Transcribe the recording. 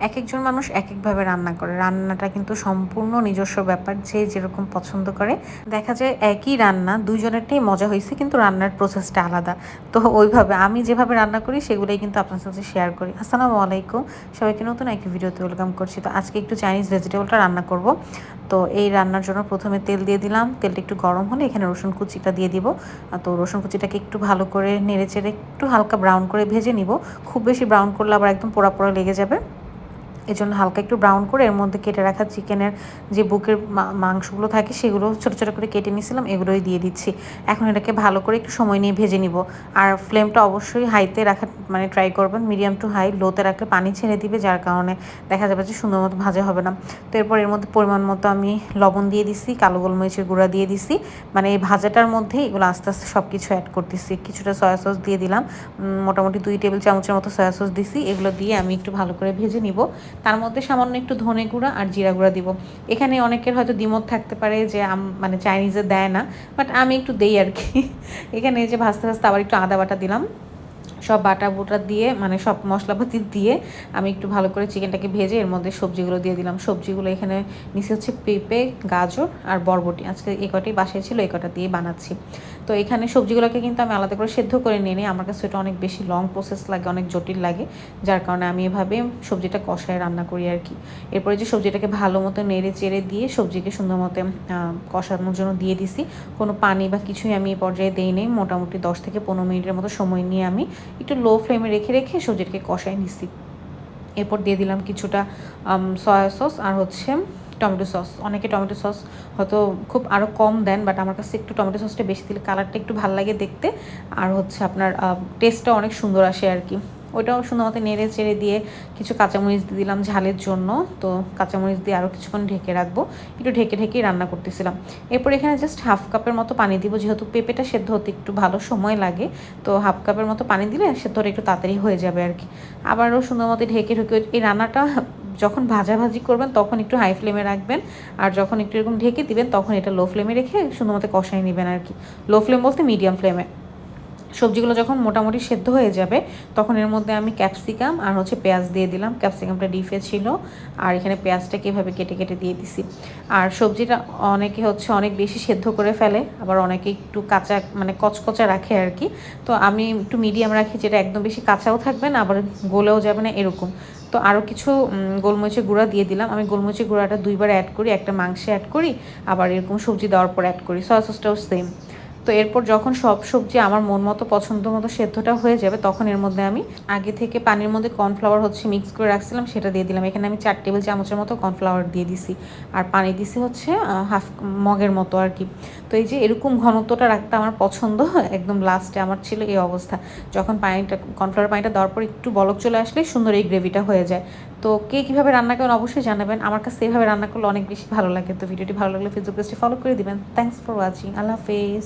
এক একজন মানুষ এক একভাবে রান্না করে। রান্নাটা কিন্তু সম্পূর্ণ নিজস্ব ব্যাপার, যে যেরকম পছন্দ করে। দেখা যায় একই রান্না, দুইজনেরটাই মজা হয়েছে কিন্তু রান্নার প্রসেসটা আলাদা। তো ওইভাবে আমি যেভাবে রান্না করি, সেগুলোই কিন্তু আপনার সাথে শেয়ার করি। আসসালামু আলাইকুম। সবাইকে নতুন একটি ভিডিওতে ওয়েলকাম করছি। তো আজকে একটু চাইনিজ ভেজিটেবলটা রান্না করব। তো এই রান্নার জন্য প্রথমে তেল দিয়ে দিলাম। তেলটা একটু গরম হলে এখানে রসুন কুচিটা দিয়ে দিব। তো রসুন কুচিটাকে একটু ভালো করে নেড়ে চেড়ে একটু হালকা ব্রাউন করে ভেজে নিব। খুব বেশি ব্রাউন করলে আবার একদম পোড়া পোড়া লেগে যাবে। এজন্য হালকা একটু ব্রাউন করে এর মধ্যে কেটে রাখা চিকেনের যে বুকের মাংসগুলো থাকে সেগুলো ছোটো ছোটো করে কেটে নিয়েছিলাম, এগুলোই দিয়ে দিচ্ছি। এখন এটাকে ভালো করে একটু সময় নিয়ে ভেজে নিব। আর ফ্লেমটা অবশ্যই হাইতে রাখা মানে ট্রাই করবেন মিডিয়াম টু হাই লোতে রাখলে পানি ছেড়ে দিবে, যার কারণে দেখা যাবে যে সুন্দর মতো ভাজা হবে না। তো এরপর এর মধ্যে পরিমাণ মতো আমি লবণ দিয়ে দিছি, কালো গোলমরিচের গুঁড়া দিয়ে দিছি। মানে এই ভাজাটার মধ্যে এগুলো আস্তে আস্তে সব কিছু অ্যাড করতেছি। কিছুটা সয়া সস দিয়ে দিলাম। মোটামুটি দুই টেবিল চামচের মতো সয়া সস দিছি। এগুলো দিয়ে আমি একটু ভালো করে ভেজে নিব। তার মধ্যে সামান্য একটু ধনে গুঁড়া আর জিরা গুঁড়া দিব। এখানে অনেকের হয়তো দ্বিমত থাকতে পারে যে মানে চাইনিজে দেয় না বাট আমি একটু দেই আর কি। এখানে যে ভাজতে ভাজতে আবার একটু আদা বাটা দিলাম। সব বাটা বুটা দিয়ে মানে সব মশলাপাতি দিয়ে আমি একটু ভালো করে চিকেনটাকে ভেজে এর মধ্যে সবজিগুলো দিয়ে দিলাম। সবজিগুলো এখানে নিচে হচ্ছে পেঁপে, গাজর আর বরবটি। আজকে এই কটাই বাসায় ছিল এই কটা দিয়ে বানাচ্ছি। তো এখানে সবজিগুলোকে কিন্তু আমি আলাদা করে সেদ্ধ করে নিয়ে নিই। আমার কাছে এটা অনেক বেশি লং প্রসেস লাগে, অনেক জটিল লাগে। যার কারণে আমি এভাবে সবজিটা কষায় রান্না করি আর কি। এরপরে যে সবজিটাকে ভালো মতো নেড়ে চেড়ে দিয়ে সবজিকে সুন্দর মতো কষানোর জন্য দিয়ে দিছি। কোনো পানি বা কিছুই আমি এই পর্যায়ে দিই নেই। মোটামুটি দশ থেকে পনেরো মিনিটের মতো সময় নিয়ে আমি একটু লো ফ্লেমে রেখে রেখে সবজিটাকে কষায় নিছি। এরপর দিয়ে দিলাম কিছুটা সয়া সস আর হচ্ছে টমেটো সস অনেকে টমেটো সস হয়তো খুব আরও কম দেন বাট আমার কাছে একটু টমেটো সসটা বেশি দিলে কালারটা একটু ভালো লাগে দেখতে। আর হচ্ছে আপনার টেস্টটা অনেক সুন্দর আসে আর কি। ওইটাও সুন্দর মতো নেড়ে চেড়ে দিয়ে কিছু কাঁচামরিচ দিয়ে দিলাম ঝালের জন্য। তো কাঁচামরিচ দিয়ে আরও কিছুক্ষণ ঢেকে রাখব। একটু ঢেকে ঢেকেই রান্না করতেছিলাম। এরপর এখানে জাস্ট হাফ কাপের মতো পানি দিব, যেহেতু পেঁপেটা সেদ্ধ হতে একটু ভালো সময় লাগে। তো হাফ কাপের মতো পানি দিলে সেদ্ধটা একটু তাড়াতাড়ি হয়ে যাবে আর কি আবারও সুন্দর মতো ঢেকে ঢুকে এই রান্নাটা যখন ভাজাভাজি করবেন তখন একটু হাই ফ্লেমে রাখবেন। আর যখন একটু এরকম ঢেকে দিবেন তখন এটা লো ফ্লেমে রেখে সুন্দর মতো কষাই নেবেন আর কি লো ফ্লেম বলতে মিডিয়াম ফ্লেমে সবজিগুলো যখন মোটামুটি সেদ্ধ হয়ে যাবে, তখন এর মধ্যে আমি ক্যাপসিকাম আর হচ্ছে পেঁয়াজ দিয়ে দিলাম। ক্যাপসিকামটা ডিফে ছিল আর এখানে পেঁয়াজটাকে এভাবে কেটে কেটে দিয়ে দিছি। আর সবজিটা অনেকে হচ্ছে অনেক বেশি সেদ্ধ করে ফেলে, আবার অনেকে একটু কাঁচা মানে কচকচা রাখে আর কি। তো আমি একটু মিডিয়াম রাখি যেটা একদম বেশি কাঁচাও থাকবে না, আবার গলেও যাবে না এরকম। তো আরও কিছু গোলমরিচের গুঁড়া দিয়ে দিলাম। আমি গোলমরিচের গুঁড়াটা দুইবার অ্যাড করি, একটা মাংসে অ্যাড করি, আবার এরকম সবজি দেওয়ার পর অ্যাড করি। সয়া সসটাও সেম তো এরপর যখন সব সবজি আমার মন মতো, পছন্দ মতো সেদ্ধটা হয়ে যাবে, তখন এর মধ্যে আমি আগে থেকে পানির মধ্যে কর্নফ্লাওয়ার হচ্ছে মিক্স করে রাখছিলাম, সেটা দিয়ে দিলাম। এখানে আমি চার টেবিল চামচের মতো কর্নফ্লাওয়ার দিয়ে দিছি। আর পানি দিছি হচ্ছে হাফ মগের মতো আর কি। তো এই যে এরকম ঘনত্বটা রাখতে আমার পছন্দ, একদম লাস্টে আমার ছিল এই অবস্থা। যখন পানিটা কর্নফ্লাওয়ার পানিটা দেওয়ার পর একটু বলক চলে আসলে সুন্দর এই গ্রেভিটা হয়ে যায়। তো কে কীভাবে রান্না করেন অবশ্যই জানাবেন। আমার কাছে এইভাবে রান্না করলে অনেক বেশি ভালো লাগে। তো ভিডিওটি ভালো লাগলে ফেসবুক পেজটি ফলো করে দিবেন। থ্যাংকস ফর ওয়াচিং আল্লাহ হাফেজ।